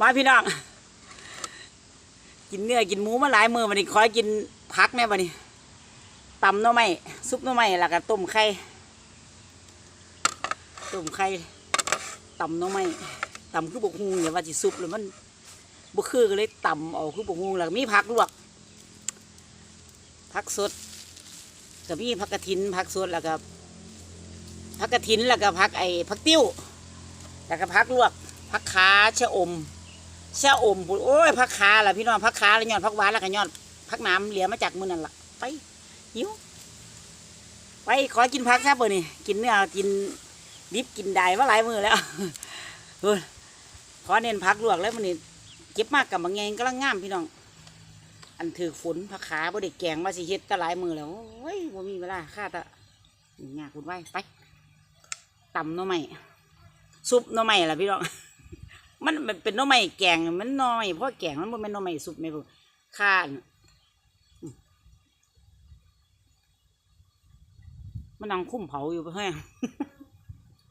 มาพี่น้องกินเนื้อกินหมูมาหลายมือวันนี้ขอกินพักแน่วันนี้ตำน่อไม้ซุปน่อไม้แล้วก็ต้มไข่ต้มไข่ตำน่อไม้ตำคือบกฮูอย่าว่าสิซุปเลยมันบุคือก็เลยตำเอาคือบกฮูแล้วก็มีผักลวกผักสดก็มีผักกระถินผักสดแล้วก็ผักกระถินแล้วก็ผักไอ้ผักติ้วแล้วก็ผักลวก ผักขาชะอมชะอมโอ้ยผักขาล่ะพี่น้องผักขาล้วยอดผักหวานล้วก็ยอดผักน้ำเหลียมาจากมือนั่นล่ะไปหิวไปขอกินผักซะเปิดนี่กินเนื้อกินดิบกินได้มาหลายมือแล้วเฮ้ยขอเน้นผักลวกแล้วมันนี่เก็บมากกับบางแงกำลังงามพี่น้อง อันถือฝนผักขาบ่ได้แกงมาสิเฮ็ดก็หลายมือแล้วโอ้ยบ่มีเวลาค่าตะยาคุณไว้ไปตำหน่อไม้ซุปหน่อไม้ล่ะพี่น้อง มันมันเป็นหน่อไม้แกงมันหน่อไม้เพราะแกงมันบ่แม่นหน่อไม้สุปแม่พุ่ข้านมมันนั่งคุ้มเผาอยู่เพื่อน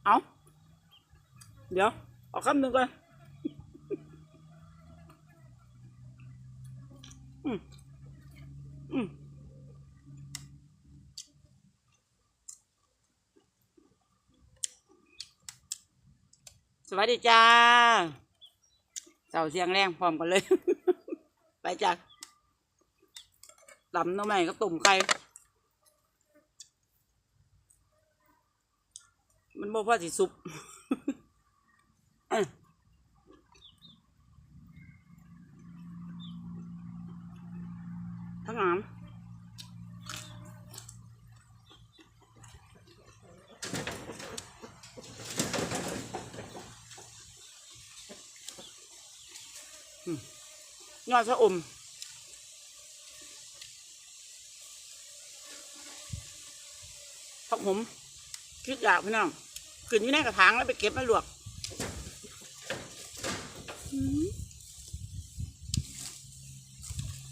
เอาเดี๋ยวเอาคำหนึ่งก่อนอืมอืมสวัสดีจ้า เสาเสียงแรงพร้อมกันเลย ไปจ้ะตำน้ำใหม่ก็ตุ่มไก่มันบอกว่าสิซุป เอ้ยทั้งน้ำอืม ยอดชะอม ผักผมคิดอยากพี่น้องขึ้นอยู่ในกระถางแล้วไปเก็บมาลวก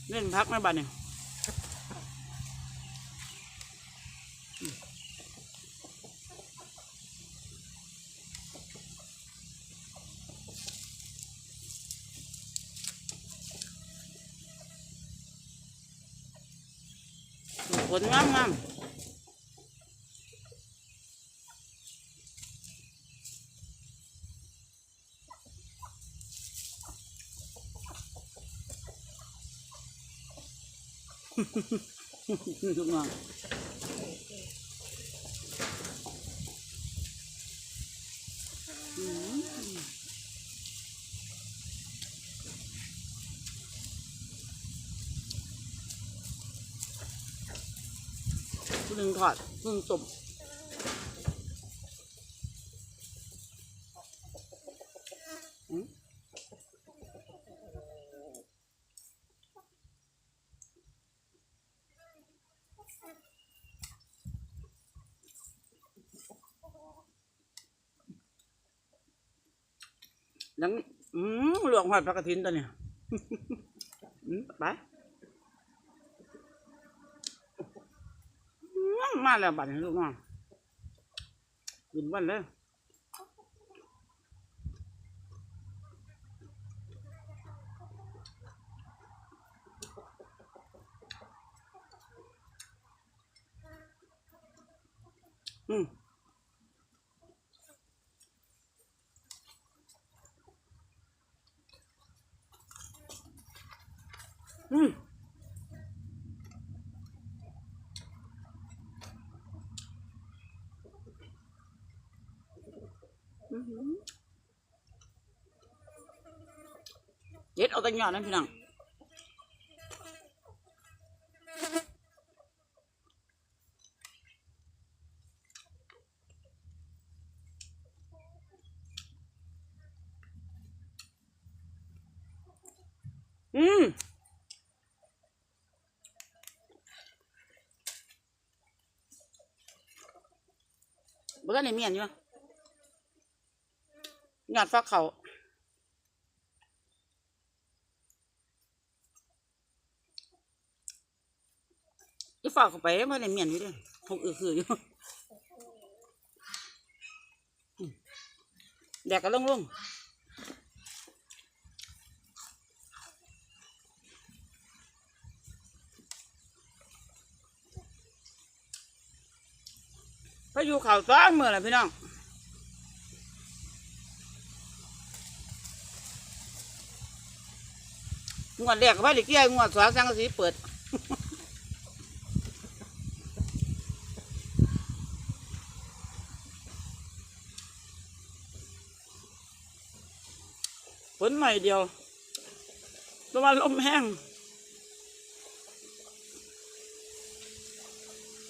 เล่นพักไม่บัดเนี่ย ผลงามงามลูกน้องอืมผู้หนึ่ง ทอดผู้หนึ่งต้มอืมยังอืมหลวงหอดพระกฐินตัวเนี่ยไปอื มมาแล้วบัดนี้ลูกน้องกินวันเลยอืม เด็ดเอาแตังยอดนั่นพี่น้องอืมบ่ทันได้เมียนอยู่ยอดฟักเขา ฝ่าเข้าไปว่าในเมียนอยู่ด้วยหกอือคืออยู่แดกก็ลงลงไปอยู่เขาซ้อนเมื่อไรพี่น้องงวดแรกก็ไปหลีกเกี้ยงวดสองสังสีเปิด ฝนใหม่เดียวแตัวาลมแห้ง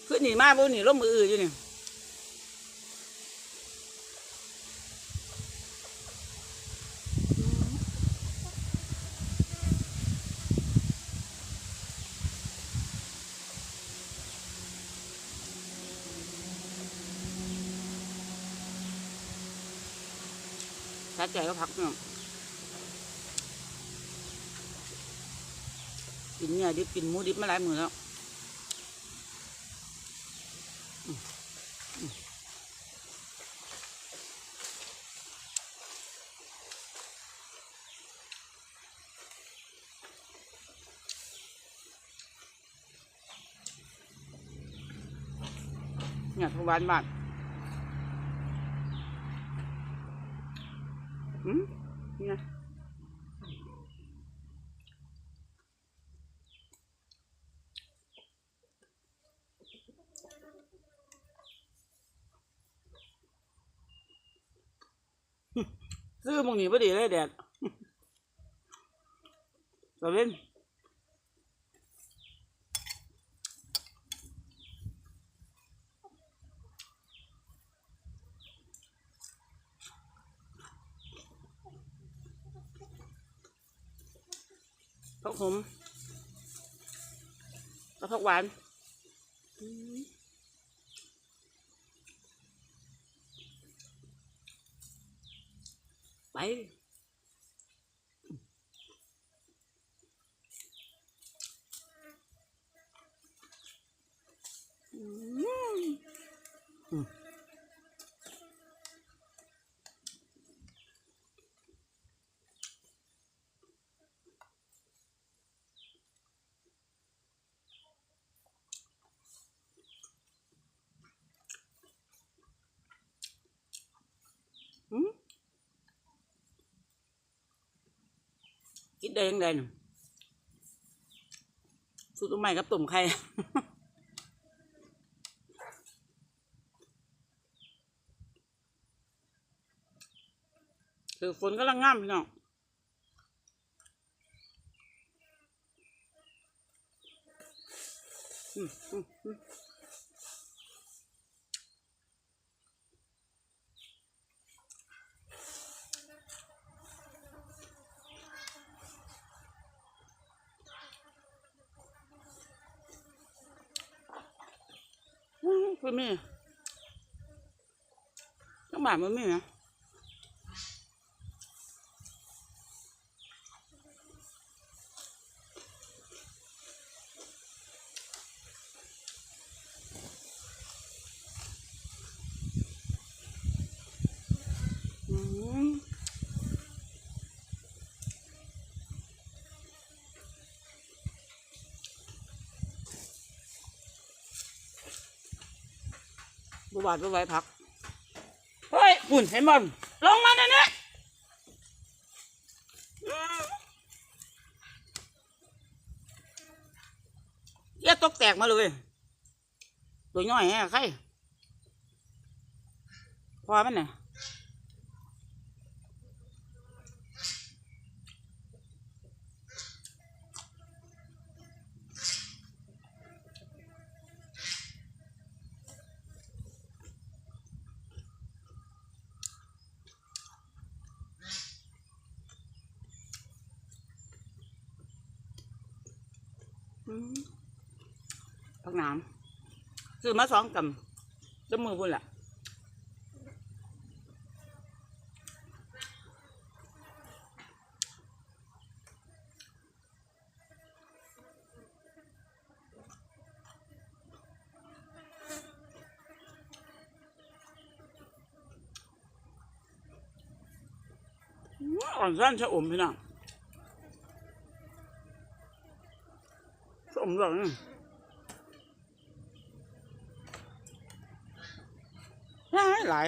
ขึ้นหนีมาบ่หนีลมมืออื่นอยู่นี่ถ้าใจก็พักเนา กินเนี่ยดิบกินหมูดิบมาหลายมือแล้วเนี่ยทุกวันบ้าน ซื้อมงนีพอดีเลยแดดเราเล่นผักขมแล้วผักหวานอืม ไป อืมอืมอืม กินได้ยังไงสูตรใหม่กับตุ่มไข่คือฝนกำลังงามพี่น้องอืมอืมอืมอื มคือมีทั้งบ้านมันมีนะ อืม บวาดบวไหวพัก เฮ้ยปุ่นเห็นบอลลงมาเนี่ยเนี่ยอืมอย่าตกแตกมาเลย ตัวน้อยแฮะใครพอมันเนี่ย ผักหนามซื้อมาสองกำจมือพุ่นละอืมอ่อนสั้นชะอมพี่น้อง ชะอมเหลืองหลายหลาย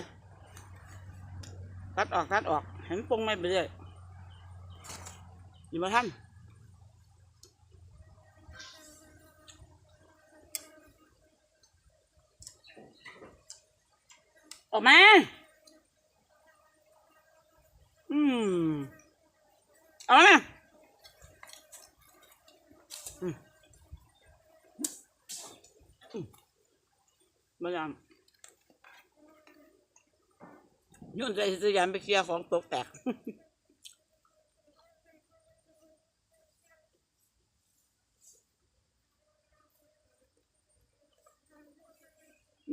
ตัดออกตัดออก เห็นปงไม่ไปเรื่อยอยู่มาท่านออกมา อืม เอามาอืมอืมมายัง ยุ่นใจสยามไปเคลียร์ของตกแตก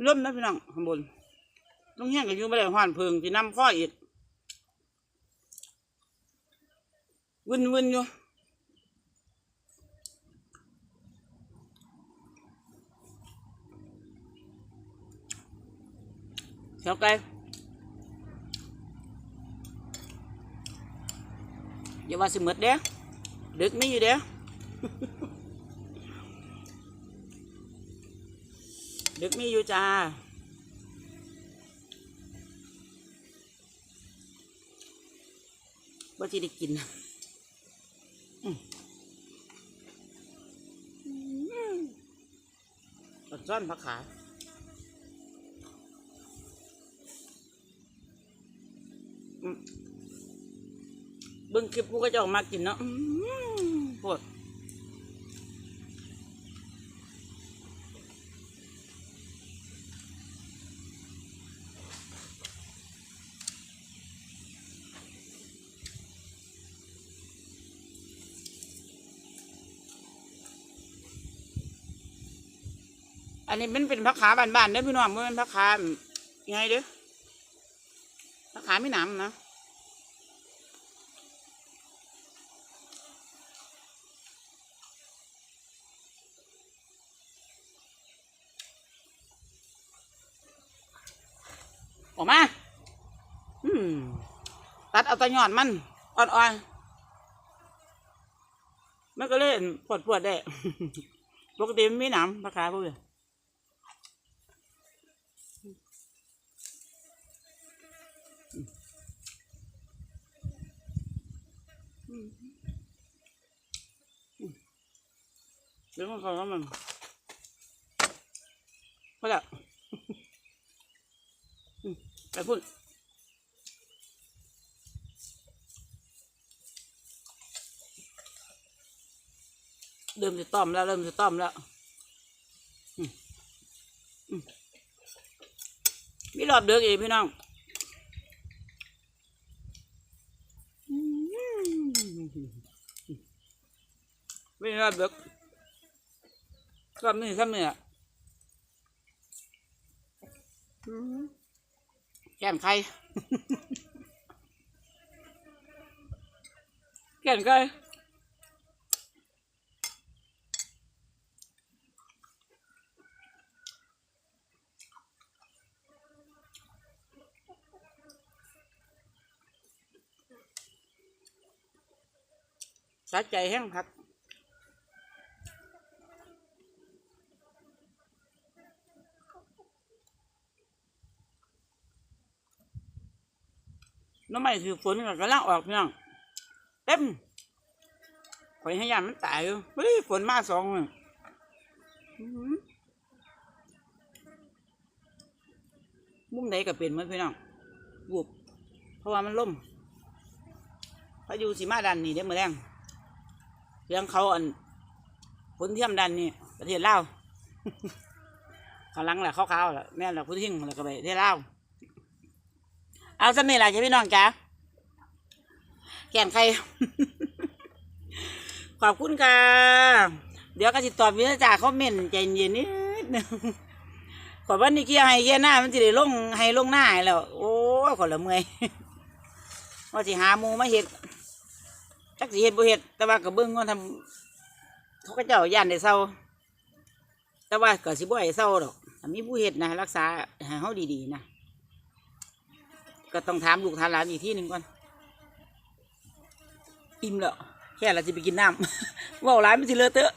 ร่มนะพี่น้องข้างบนต้องแห้งกับยุ่งไม่ได้ห้อนเพิงที่นำข้ออีกวินวินอยู่เช้าไก่ อย่าว่าสิหมดเด้อดึกไม่อยู่เด้อดึกมีอยู่จ้าบ่ที่ได้กินอืมปลาซ่อนผักขาอืม บิ่งคลิปผู้ก็จะออกมากินเนาะอืมปวดอันนี้มันเป็นผักขาบานๆเด้อพี่น้องมันเป็นผักขาไงเด้อผักขาไม่หนามนะ ออกมา อืม ตัดเอาตะยอดมันอ่อนๆมันก็เล่นปวดปวดๆได้ ปกติมันไม่หนามราคาพวกนี้เดี๋ยวมันเขาแล้วมันพอแล้ว ไปพุ่นเริ่มจะต้อมแล้ว เริ่มจะต้อมแล้วมีรอบเดือกอีกพี่น้องอืมมีรอบเดือกรอบนี้ซ้ำเนี่ยอืม แก่นใครแก่นใครสะใจแห้งผัก ม่ถือฝนก็กำลังออกพี่น้องเต็มคอยให้ยามมันตายอยู่เฮ้ยฝนมาสองมื้ออื้อหือมุมไหนก็เป็นเหมือนพี่น้องบุบเพราะว่ามันล่มพายุสีมาดันนี่เดี๋ยวมือแรงเรื่องเขาอันฝนเทียมดันนี่ประเทศลาวข้างหลังแหละขาวๆแหละแม่นแหละพุทธิงแล้วก็ไปเทศลาว เอาสำเนียงอะไรจ้ะพี่น้องจ้าแก่นใคร ขอบคุณค่ะ เดี๋ยวก็ติดต่อบวิจาคอมเมนใจเย็นนิดนึงขอวันนี้เกี่ยให้เกี่ยหน้ามันจะได้ลงให้ลงหน้าให้แล้ว โอ้ขอละเมื่อยว่าสิหาหมูมาเห็ดจักสิเห็ดบ่เห็ดแต่ว่าก็เบิ่งว่าทำเขาก็เจ้าย่านได้เศร้า แต่ว่าก็สิบ่ให้เศร้าดอกมีผู้เห็ดนะรักษาห้เฮาดีๆนะ ก็ต้องถามลูกถามหลานอีกที่หนึ่งก่อน อิ่มแล้ว แค่เราจะไปกินน้ำว่าวหลายมันสิเลอะเตอะ